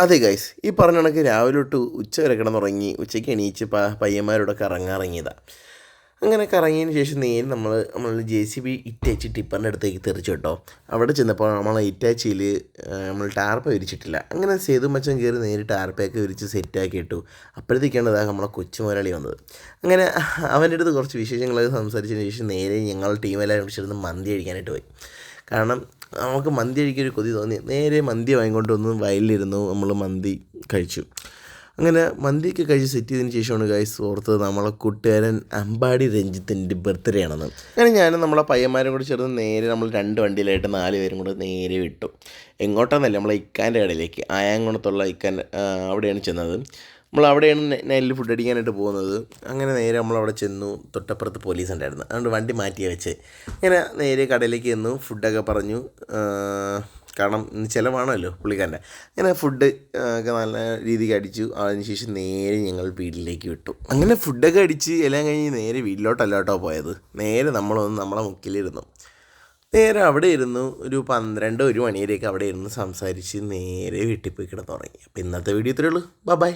അതെ ഗൈസ് ഈ പറഞ്ഞ കണക്ക് രാവിലെ തൊട്ട് ഉച്ച വരെ കിടന്നുറങ്ങി ഉച്ചയ്ക്ക് എണീച്ച് പ പയ്യന്മാരോടെ കറങ്ങാറങ്ങിയതാണ് അങ്ങനെ കറങ്ങിയതിന് ശേഷം നേരെ നമ്മൾ നമ്മൾ ജെ സി ബി ഇറ്റാച്ചി ടിപ്പറിന്റെ അടുത്തേക്ക് തെറിച്ചു കേട്ടോ. അവിടെ ചെന്നപ്പോൾ നമ്മൾ ഇറ്റാച്ചിയിൽ നമ്മൾ ടാർപ്പ വിരിച്ചിട്ടില്ല. അങ്ങനെ സേതു മച്ചൻ കയറി നേരെ ടാർപ്പയൊക്കെ വിരിച്ച് സെറ്റാക്കി ഇട്ടു. അപ്പോഴത്തേക്കാണ് ഇതാ നമ്മളെ കൊച്ചു മുതലാളി വന്നത്. അങ്ങനെ അവന്റെ അടുത്ത് കുറച്ച് വിശേഷങ്ങളൊക്കെ സംസാരിച്ചതിന് ശേഷം നേരെ ഞങ്ങൾ ടീമെല്ലാം വിളിച്ചിരുന്ന് മന്തി കഴിക്കാനായിട്ട് പോയി. കാരണം നമുക്ക് മന്തി കഴിക്കൊരു കൊതി തോന്നി. നേരെ മന്തി വാങ്ങിക്കൊണ്ട് വന്ന് വയലിലിരുന്നു. നമ്മൾ മന്തി കഴിച്ചു. അങ്ങനെ മന്തിയൊക്കെ കഴിച്ച് സെറ്റ് ചെയ്തതിന് ശേഷമാണ് ഗൈസ് ഓർത്തത് നമ്മളെ കൂട്ടുകാരൻ അമ്പാടി രഞ്ജിത്തിന്റെ ബർത്ത്ഡേ ആണെന്ന്. അങ്ങനെ ഞാനും നമ്മളെ പയ്യന്മാരും കൂടി ചേർന്ന് നേരെ നമ്മൾ രണ്ട് വണ്ടിയിലായിട്ട് നാല് പേരും കൂടെ നേരെ വിട്ടു. എങ്ങോട്ടാന്നല്ല നമ്മളെ ഇക്കാന്റെ കടയിലേക്ക്? ആയാങ്കുണത്തുള്ള ഇക്കാൻ അവിടെയാണ് ചെന്നത്. നമ്മൾ അവിടെയാണ് നൈറ്റിൽ ഫുഡ് അടിക്കാനായിട്ട് പോകുന്നത്. അങ്ങനെ നേരെ നമ്മൾ അവിടെ ചെന്നു. തൊട്ടപ്പുറത്ത് പോലീസ് ഉണ്ടായിരുന്നു. അതുകൊണ്ട് വണ്ടി മാറ്റി വെച്ച്. ഇങ്ങനെ നേരെ കടയിലേക്ക് ചെന്നു. ഫുഡൊക്കെ പറഞ്ഞു. കാരണം ചിലവാണല്ലോ പുള്ളിക്കാരന്റെ. അങ്ങനെ ഫുഡ് ഒക്കെ നല്ല രീതിക്ക് അടിച്ചു. അതിനുശേഷം നേരെ ഞങ്ങൾ വീട്ടിലേക്ക് വിട്ടു. അങ്ങനെ ഫുഡൊക്കെ അടിച്ച് എല്ലാം കഴിഞ്ഞ് നേരെ വീട്ടിലോട്ടല്ല കേട്ടോ പോയത്. നേരെ നമ്മളൊന്ന് നമ്മളെ മുക്കിലിരുന്നു. നേരെ അവിടെ ഇരുന്നു. ഒരു പന്ത്രണ്ട് ഒരു മണിവരെയൊക്കെ അവിടെ ഇരുന്ന് സംസാരിച്ച് നേരെ വീട്ടിൽ പോയി കിടന്നുറങ്ങി. അപ്പോൾ ഇന്നത്തെ വീഡിയോ ഇത്രയേ ഉള്ളൂ. ബൈ